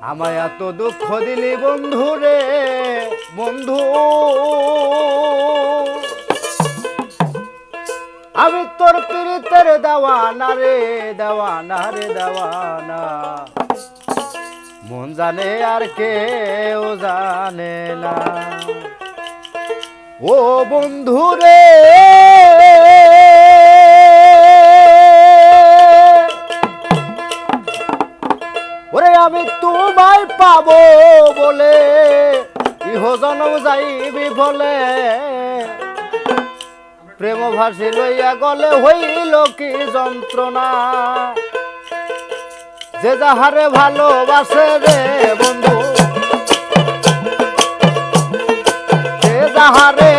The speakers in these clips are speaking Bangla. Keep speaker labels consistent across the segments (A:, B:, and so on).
A: আমায় এত দুঃখ দিলি বন্ধু রে, বন্ধু। আমি তোর পীড়িতের দেওয়ানা রে দেওয়ানা রে, দেওয়ানা। মন জানে আর কেউ জানে না। ও বন্ধু রে। ওরে আমি তোমায় পাবো বলে, ইহ জনম যাইবি বলে। প্রেম ভাসি লইয়া গলে হইল কি যন্ত্রণা। যে যাহারে ভালোবাসে রে বন্ধু, যে যাহারে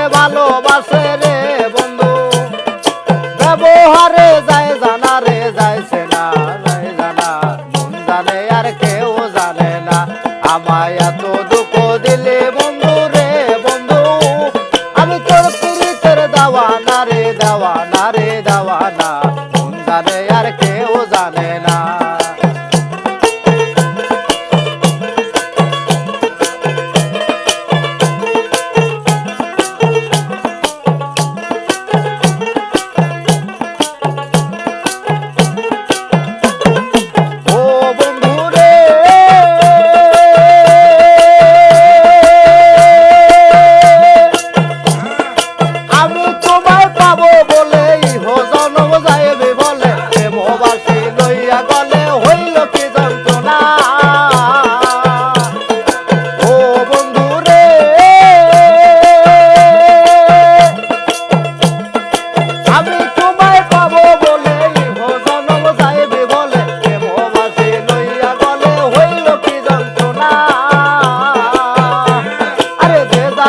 A: আমায় এত দুঃখ দিলে বন্ধু রে বন্ধু? আমি তোর পীড়িতের দেওয়া না রে দেওয়া না রে দেওয়া না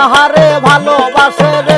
A: যাহারে ভালোবাসে রে।